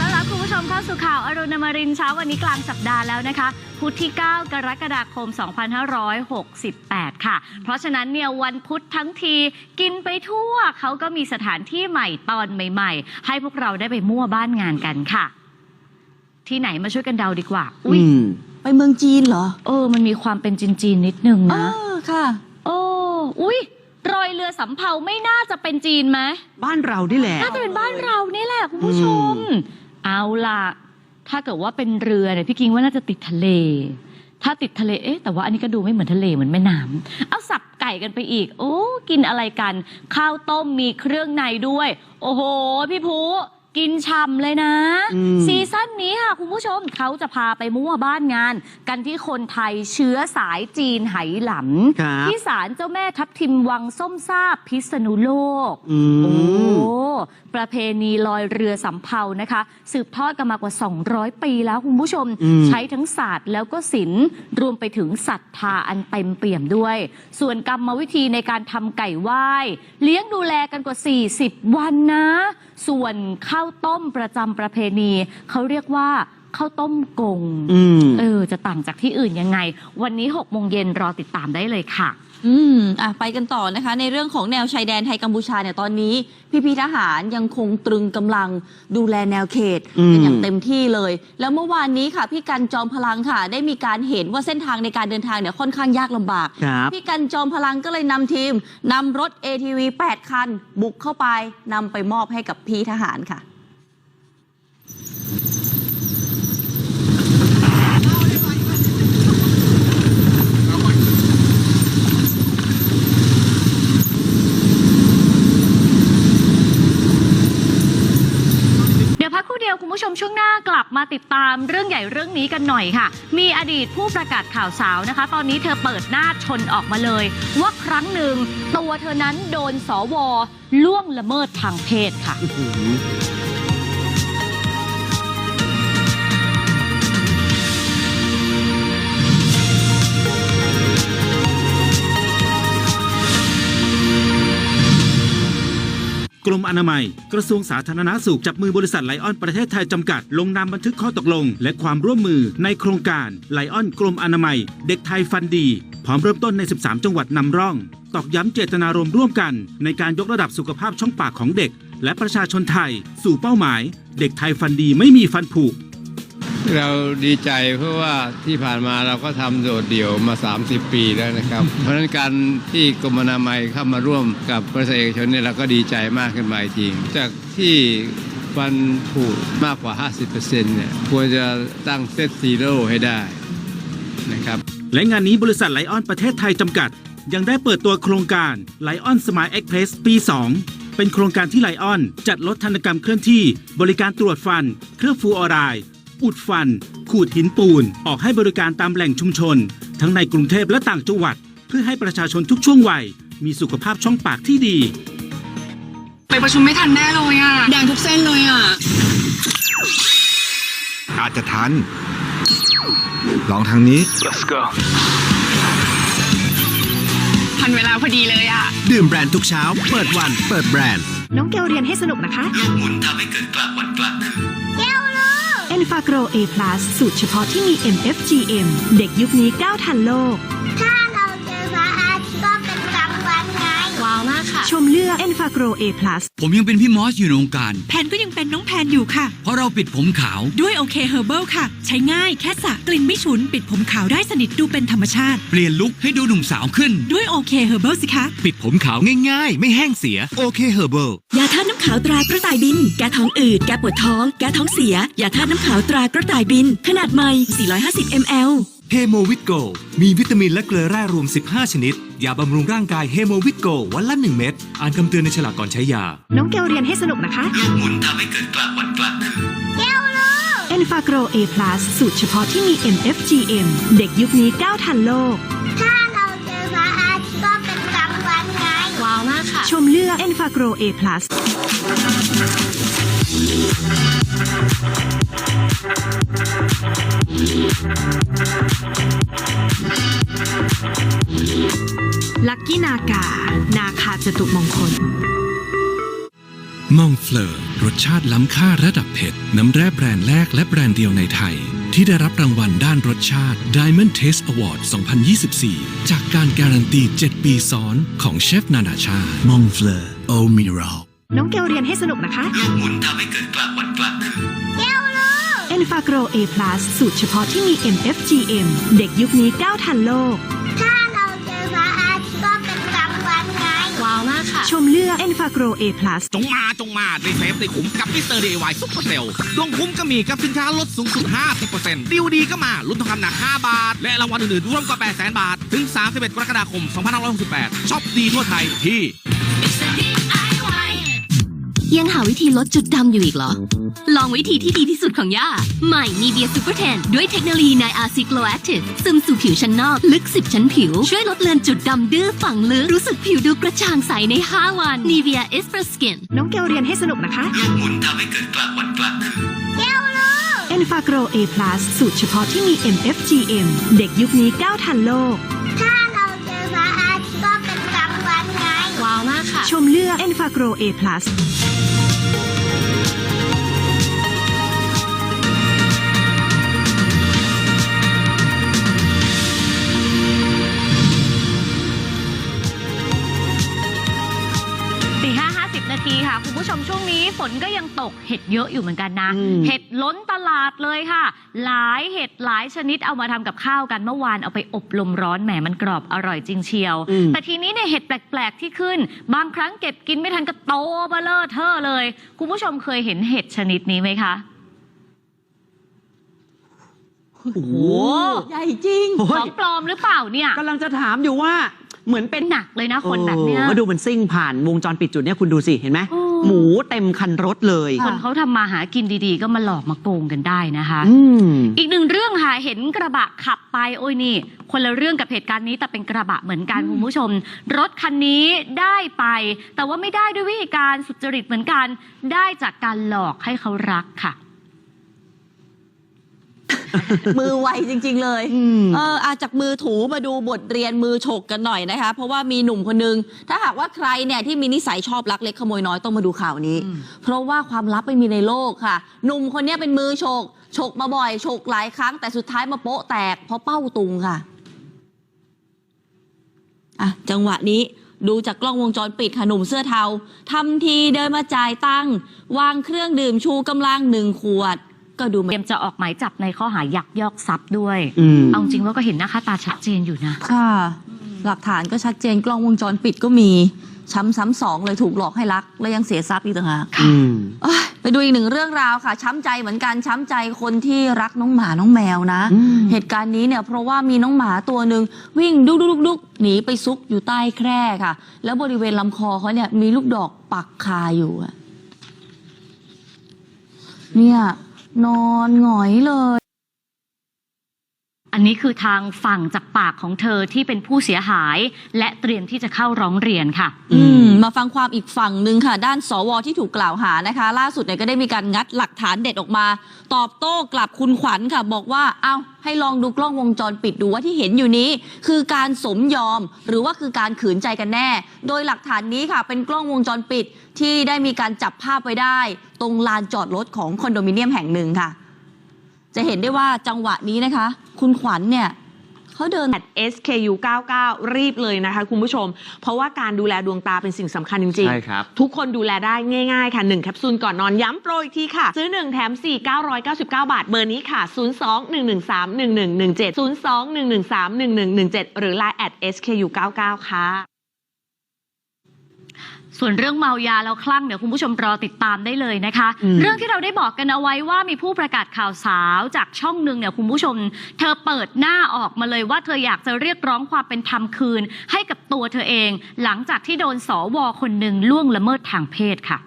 ต้อนรับคุณผู้ชมเข้าสู่ข่าวอรุณอมรินทร์เช้าวันนี้กลางสัปดาห์แล้วนะคะ พุธที่ 9 กรกฎาคม 2568 ค่ะ เพราะฉะนั้นเนี่ยวันพุธทั้งทีกินไปทั่วเขาก็มีสถานที่ใหม่ตอนใหม่ ๆ ให้พวกเราได้ไปมั่วบ้านงานกันค่ะ ที่ไหนมาช่วยกันเดาดีกว่า อุ้ยอืมไปเมืองจีนเหรอเออ มันมีความเป็นจีนๆนิดนึงอ๋อนะค่ะ โอ้อุ้ยรอยเรือสำเภาไม่น่าจะเป็นจีนไหม บ้านเรานี่แหละ น่าจะเป็นบ้านเรานี่แหละคุณผู้ชม เอาล่ะ ถ้าเกิดว่าเป็นเรือเนี่ยพี่กิงว่าน่าจะติดทะเล ถ้าติดทะเลเอ๊ะแต่ว่าอันนี้ก็ดูไม่เหมือนทะเลเหมือนแม่น้ำเอาสับไก่กันไปอีก โอ้กินอะไรกัน ข้าวต้มมีเครื่องในด้วย โอ้โห พี่ภู กินช่ำเลยนะ อืม ซีซั่นนี้ค่ะ คุณผู้ชมเขาจะพาไปมั่วบ้านงาน กันที่คนไทยเชื้อสายจีนไหหลำครับที่ศาลเจ้าแม่ทับทิมวังส้มซาบพิษณุโลก อืโอ้ ม ประเพณีลอยเรือสำเภานะคะ สืบทอดกันมากว่า 200 ปีแล้วคุณผู้ชม อืม ใช้ทั้งศาสตร์แล้วก็ศิลป์รวมไปถึงศรัทธาอันเต็มเปี่ยมด้วย ส่วนกรรมวิธีในการทำไก่ไหว้ เลี้ยงดูแลกันกว่า 40 วันนะ ส่วนข้าวต้มประจำประเพณี เขาเรียกว่าข้าวต้มกงอืมเออ จะต่างจากที่อื่นยังไง วันนี้6โมงเย็นรอติดตามได้เลยค่ะ อืมอะไปกันต่อนะคะ ในเรื่องของแนวชายแดนไทยกัมพูชาเนี่ยตอนนี้ พี่พีทหารยังคงตรึงกำลังดูแลแนวเขตอืมกันอย่างเต็มที่เลย แล้วเมื่อวานนี้ค่ะ พี่กันจอมพลังค่ะ ได้มีการเห็นว่าเส้นทางในการเดินทางเนี่ยค่อนข้างยากลำบากครับพี่กันจอมพลังก็เลยนำทีมนำรถ ATV 8 คัน บุกเข้าไปนำไปมอบให้กับพี่ทหารค่ะ เดี๋ ยวพักครู่เดียวคุณผู้ชมช่วงหน้ากลับมาติดตามเรื่องใหญ่เรื่องนี้กันหน่อยค่ะ มีอดีตผู้ประกาศข่าวสาวนะคะ ตอนนี้เธอเปิดหน้าชนออกมาเลย ว่าครั้งหนึ่งตัวเธอนั้นโดนสวล่วงละเมิดทางเพศค่ะ กรมอนามัย กระทรวงสาธารณาสุขจับมือบริษัทไลออนประเทศไทยจำกัด ลงนามบันทึกข้อตกลง และความร่วมมือในโครงการไลออนกรมอนามัย เด็กไทยฟันดี พร้อมเริ่มต้นใน 13 จังหวัดนำร่อง ตอกย้ำเจตนารมณ์ร่วมกัน ในการยกระดับสุขภาพช่องปากของเด็ก และประชาชนไทย สู่เป้าหมาย เด็กไทยฟันดีไม่มีฟันผุ เราดีใจเพราะว่าที่ผ่านมาเราก็ทำโดดเดี่ยวมา 30 ปีแล้วนะครับ เพราะฉะนั้นการที่กรมอนามัยเข้ามาร่วมกับบริษัทเอกชนเนี่ยเราก็ดีใจมากขึ้นมาอีกทีจากที่ฟันผุมากกว่า 50%เนี่ยควรจะตั้งเซตซีโร่ให้ได้นะครับและงานนี้บริษัทไลออนประเทศไทยจำกัด ยังได้เปิดตัวโครงการไลออนสมายเอ็กเพรสปี 2 เป็นโครงการที่ไลออนจัดลดธนกรรมเคลื่อนที่ บริการตรวจฟัน เครื่องฟูออไรด์ อุดฟัน ขูดหินปูน ออกให้บริการตามแหล่งชุมชน ทั้งในกรุงเทพและต่างจังหวัด เพื่อให้ประชาชนทุกช่วงวัย มีสุขภาพช่องปากที่ดี ไปประชุมไม่ทันแน่เลยอะ แดงทุกเส้นเลยอะ อาจจะทัน ลองทางนี้ทันเวลาพอดีเลยอะ ดื่มแบรนด์ทุกเช้า เปิดวัน เปิดแบรนด์ น้องแก้วเรียนให้สนุกนะคะหมุนทำให้เกิดกลางวันกลางคืน ฟาโกร A+ สูตรเฉพาะที่มี MFGM เด็กยุคนี้ก้าวทันโลก เลือก e n f a g r o A+ ผมยังเป็นพี่มอสอยู่ในวงการ แพนก็ยังเป็นน้องแพนอยู่ค่ะ เพราะเราปิดผมขาว ด้วยโอเคเฮอร์เบิลค่ะ ใช้ง่ายแค่สระกลิ่นไม่ฉุน ปิดผมขาวได้สนิทดูเป็นธรรมชาติ เปลี่ยนลุคให้ดูหนุ่มสาวขึ้น ด้วยโอเคเฮอร์เบิลสิคะ ปิดผมขาวง่ายๆ ไม่แห้งเสียโอเคเฮอร์เบิลยาธาตุน้ำขาวตรากระต่ายบิน แก้ท้องอืด แก้ปวดท้อง แก้ท้องเสีย ยาธาตุน้ำขาวตรากระต่ายบิน ขนาดใหม่ 450 ml เฮโมวิตโกมีวิตามินและเกลือแร่รวม 15 ชนิด ยาบำรุงร่างกายเฮโมวิตโกวันละ 1 เม็ด อ่านคำเตือนในฉลากก่อนใช้ยา น้องแก้วเรียนให้สนุกนะคะหมุนทำให้เกิดกลางวันกลางคืน e n f a g r o A+ สูตรเฉพาะที่มี MFGM เด็กยุคนี้ก้าวทันโลก ถ้าเราเจอพระอาทิตย์ก็เป็นกลางวันไง ว้าวมากค่ะ ชมเลือก e n f a g r o A+ ลักกี้นากา นาคาจตุมงคล มองเฟลอร์รสชาติล้ำค่าระดับเพชรน้ำแร่แบรนด์แรกและแบรนด์เดียวในไทย ที่ได้รับรางวัลด้านรสชาติ Diamond Taste Award 2024 จากการการันตี 7 ปีซ้อนของเชฟนานาชาติมองเฟลอร์โอมิรัลน้องเกลเรียนให้สนุกนะคะลูกหมุนทำให้เกิดกลางวันกลางคืนเอ็น ฟาโกร A+ สูตรเฉพาะที่มี MFGM เด็กยุคนี้ก้าวทันโลก ถ้าเราเจอพระอาทิตย์ก็เป็นกลางวันไง ว้าวมากค่ะ ชมเลือกเอ็นฟาโกร A+ จงมาจงมาในเซฟในขุมกับมิสเตอร์ดีวายซุปเปอร์เซลดวงคุ้มก็มีกับสินค้าลดสูงสุด 50%ดีวดีก็มาลุ้นทองคำหนัก 5 บาท และรางวัลอื่นๆรวมกว่า 800,000 บาท ถึง 31 กรกฎาคม 2568ช็อปดีทั่วไทยที่ ยังหาวิธีลดจุดดำอยู่อีกเหรอ ลองวิธีที่ดีที่สุดของย่า ใหม่ Nivea Super Tan ด้วยเทคโนโลยี 9RC Glow Active ซึมสู่ผิวชั้นนอก ลึก 10 ชั้นผิว ช่วยลดเลือนจุดดำดื้อฝังลึก รู้สึกผิวดูกระจ่างใสใน 5 วัน Nivea is for skin น้องเกลเรียนให้สนุกนะคะลูกหมุนทำให้เกิดกลางวันกลางคืนเอ็นฟาโกร A+ สูตรเฉพาะที่มี MFGM เด็กยุคนี้ก้าวทันโลก ชมเลือกเอ็นฟาโกร A+ ผู้ชมช่วงนี้ฝนก็ยังตกเห็ดเยอะอยู่เหมือนกันนะ อืม เห็ดล้นตลาดเลยค่ะ หลายเห็ดหลายชนิดเอามาทำกับข้าวกันเมื่อวานเอาไปอบลมร้อนแหมมันกรอบอร่อยจริงเชียว อืม แต่ทีนี้เนี่ยเห็ดแปลก ๆ ที่ขึ้น บางครั้งเก็บกินไม่ทันก็โตเบลอเทอเลย คุณผู้ชมเคยเห็นเห็ดชนิดนี้ไหมคะ โอ้โหใหญ่จริงโอ้ขอยงปลอมหรือเปล่าเนี่ยกำลังจะถามอยู่ว่าเหมือนเป็นหนักเลยนะคนแบบเนี้ยออมาดูมันซิ่งผ่านวงจรปิดจุดเนี้ยคุณดูสิ เห็นไหม โอ้ หมูเต็มคันรถเลย คนเขาทำมาหากินดีๆ ก็มาหลอกมาโกงกันได้นะคะ อืม อีกหนึ่งเรื่องค่ะเห็นกระบะขับไปโอ้ยนี่ คนละเรื่องกับเหตุการณ์นี้แต่เป็นกระบะเหมือนกันคุณผู้ชม รถคันนี้ได้ไป แต่ว่าไม่ได้ด้วยวิธีการสุจริตเหมือนกัน ได้จากการหลอกให้เขารักค่ะ มือไวจริง ๆ เลยอืมเอออาจากมือถูมาดูบทเรียนมือฉกกันหน่อยนะคะ เพราะว่ามีหนุ่มคนนึง ถ้าหากว่าใครเนี่ยที่มีนิสัยชอบลักเล็กขโมยน้อยต้องมาดูข่าวนี้ เพราะว่าความลับไม่มีในโลกค่ะ หนุ่มคนเนี้ยเป็นมือฉกฉกมาบ่อยฉกหลายครั้ง แต่สุดท้ายมาโป๊ะแตกเพราะเป้าตุงค่ะอะจังหวะนี้ดูจากกล้องวงจรปิดค่ะหนุ่มเสื้อเทาทำทีเดินมาจ่ายตังค์วางเครื่องดื่มชูกำลังหนึ่งขวด ก็ดูเตไม่รียมจะออกหมายจับในข้อหายักยอกทรัพย์ด้วย อืม เอาจริงว่าก็เห็นหน้าค่าตาชัดเจนอยู่นะ ค่ะ หลักฐานก็ชัดเจนกล้องวงจรปิดก็มี ช้ำซ้ำสองเลยถูกหลอกให้รัก แล้วยังเสียทรัพย์อีกต่างหากอืม เอ้ยไปดูอีกหนึ่งเรื่องราวค่ะ ช้ำใจเหมือนกัน ช้ำใจคนที่รักน้องหมาน้องแมวนะ อืม เหตุการณ์นี้เนี่ยเพราะว่ามีน้องหมาตัวหนึ่งวิ่งดุกดุกดุกดุกหนีไปซุกอยู่ใต้แคร่ค่ะ แล้วบริเวณลำคอเขาเนี่ยมีลูกดอกปักคาอยู่อะเนี่ย นอนหงอยเลย อันนี้คือทางฝั่งจากปากของเธอที่เป็นผู้เสียหาย และเตรียมที่จะเข้าร้องเรียนค่ะ อืมมาฟังความอีกฝั่งหนึ่งค่ะ ด้านสวที่ถูกกล่าวหานะคะ ล่าสุดเนี่ยก็ได้มีการงัดหลักฐานเด็ดออกมา ตอบโต้กลับคุณขวัญค่ะ บอกว่าเอา้าให้ลองดูกล้องวงจรปิดดูว่าที่เห็นอยู่นี้ คือการสมยอมหรือว่าคือการขืนใจกันแน่ โดยหลักฐานนี้ค่ะ เป็นกล้องวงจรปิดที่ได้มีการจับภาพไว้ได้ ตรงลานจอดรถของคอนโดมิเนียมแห่งหนึ่งค่ะ จะเห็นได้ว่าจังหวะนี้นะคะ คุณขวัญเนี่ยเขาเดิน SKU 99 รีบเลยนะคะคุณผู้ชม เพราะว่าการดูแลดวงตาเป็นสิ่งสำคัญจริง ใช่ครับทุกคนดูแลได้ง่าย ๆ ค่ะ 1 แคปซูลก่อนนอนย้ำโปรอีกทีค่ะ ซื้อ 1 แถม 4 999 บาท เบอร์นี้ค่ะ 02-113-1117 02-113-1117 หรือ Line at SKU 99 ค่ะ ส่วนเรื่องเมายาแล้วคลั่งเดี๋ยวคุณผู้ชมรอติดตามได้เลยนะคะ อืม เรื่องที่เราได้บอกกันเอาไว้ว่ามีผู้ประกาศข่าวสาวจากช่องหนึ่งเนี่ยคุณผู้ชม เธอเปิดหน้าออกมาเลยว่าเธออยากจะเรียกร้องความเป็นธรรมคืน ให้กับตัวเธอเอง หลังจากที่โดนสวคนหนึ่งล่วงละเมิดทางเพศค่ะ